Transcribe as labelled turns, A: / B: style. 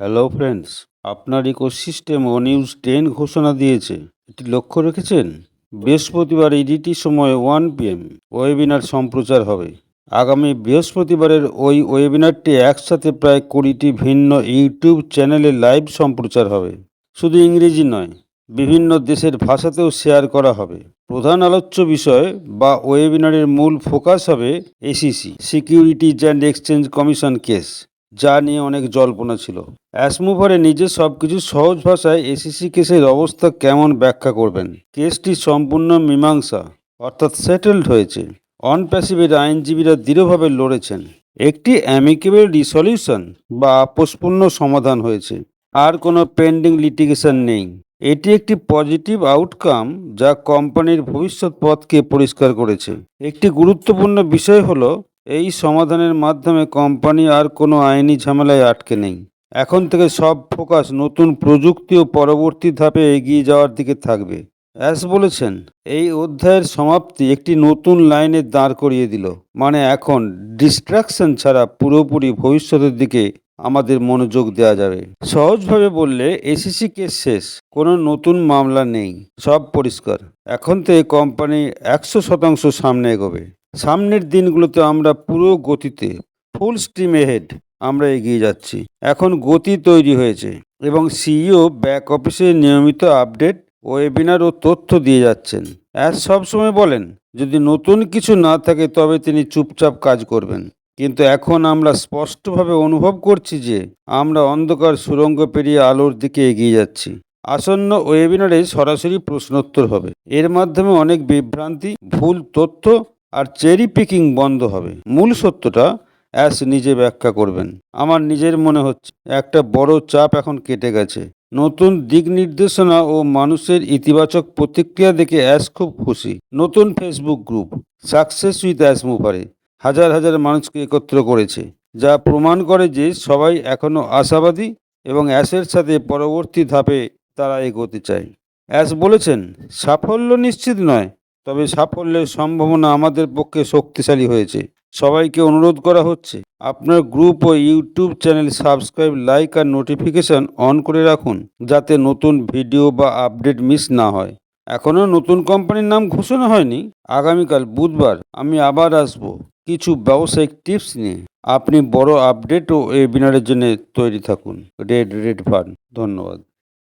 A: Hello friends আপনার ecosystem ও news ten ঘোষণা দিয়েছে। এটি লক্ষ্য রেখেছেন? বৃহস্পতিবার ইডিটি সময় ওয়ান পিএম ওয়েবিনার সম্প্রচার হবে। আগামী বৃহস্পতিবারের ওই ওয়েবিনারটি একসাথে প্রায় কুড়িটি ভিন্ন ইউটিউব চ্যানেলে লাইভ সম্প্রচার হবে। শুধু ইংরেজি নয়, বিভিন্ন দেশের ভাষাতেও শেয়ার করা হবে। প্রধান আলোচ্য বিষয় বা ওয়েবিনারের মূল ফোকাস হবে SEC securities and exchange commission case যা নিয়ে অনেক জল্পনা ছিল। অ্যাসমুভারে নিজে সবকিছু সহজ ভাষায় এসিসি কেসের অবস্থা কেমন ব্যাখ্যা করবেন? কেসটি সম্পূর্ণ মীমাংসা, অর্থাৎ সেটেলড হয়েছে। অন প্যাসিভের আইনজীবীরা দৃঢ়ভাবে লড়েছেন। একটি অ্যামিকেবল রিসলিউশন বা আপোষপূর্ণ সমাধান হয়েছে। আর কোনো পেন্ডিং লিটিগেশন নেই। এটি একটি পজিটিভ আউটকাম যা কোম্পানির ভবিষ্যৎ পথকে পরিষ্কার করেছে। একটি গুরুত্বপূর্ণ বিষয় হলো এই সমাধানের মাধ্যমে কোম্পানি আর কোনো আইনি ঝামেলায় আটকে নেই। এখন থেকে সব ফোকাস নতুন প্রযুক্তি ও পরবর্তী ধাপে এগিয়ে যাওয়ার দিকে থাকবে। অ্যাস বলেছেন, এই অধ্যায়ের সমাপ্তি একটি নতুন লাইনে দাঁড় করিয়ে দিল। মানে এখন ডিস্ট্রাকশন ছাড়া পুরোপুরি ভবিষ্যতের দিকে আমাদের মনোযোগ দেওয়া যাবে। সহজভাবে বললে, এসিসি কেস শেষ, কোনো নতুন মামলা নেই, সব পরিষ্কার। এখন থেকে কোম্পানি একশো শতাংশ সামনে এগোবে। সামনের দিনগুলোতে আমরা পুরো গতিতে ফুল স্টিম হেড আমরা এগিয়ে যাচ্ছি। এখন গতি তৈরি হয়েছে এবং সিইও ব্যাক অফিসে নিয়মিত আপডেট ওয়েবিনার ও তথ্য দিয়ে যাচ্ছেন। অ্যাজ সবসময় বলেন, যদি নতুন কিছু না থাকে তবে তিনি চুপচাপ কাজ করবেন। কিন্তু এখন আমরা স্পষ্টভাবে অনুভব করছি যে আমরা অন্ধকার সুরঙ্গ পেরিয়ে আলোর দিকে এগিয়ে যাচ্ছি। আসন্ন ওয়েবিনারে সরাসরি প্রশ্নোত্তর হবে। এর মাধ্যমে অনেক বিভ্রান্তি, ভুল তথ্য আর চেরি পিকিং বন্ধ হবে। মূল সত্যটা অ্যাস নিজে ব্যাখ্যা করবেন। আমার নিজের মনে হচ্ছে, একটা বড় চাপ এখন কেটে গেছে। নতুন দিক নির্দেশনা ও মানুষের ইতিবাচক প্রতিক্রিয়া দেখে অ্যাস খুব খুশি। নতুন ফেসবুক গ্রুপ, সাকসেস উইথ অ্যাস মুভারে হাজার হাজার মানুষকে একত্র করেছে, যা প্রমাণ করে যে সবাই এখনও আশাবাদী এবং অ্যাসের সাথে পরবর্তী ধাপে তারা এগোতে চায়। অ্যাস বলেছেন, সাফল্য নিশ্চিত নয় তবে সাফল্যের সম্ভাবনা আমাদের পক্ষে শক্তিশালী হয়েছে। সবাইকে অনুরোধ করা হচ্ছে, আপনার গ্রুপ ও ইউটিউব চ্যানেল সাবস্ক্রাইব, লাইক আর নোটিফিকেশন অন করে রাখুন, যাতে নতুন ভিডিও বা আপডেট মিস না হয়। এখনও নতুন কোম্পানির নাম ঘোষণা হয়নি। আগামীকাল বুধবার আমি আবার আসব কিছু ব্যবসায়িক টিপস নিয়ে। আপনি বড় আপডেট ও ওয়েবিনারের জন্য তৈরি থাকুন। রেড রেড ফান্ড ধন্যবাদ।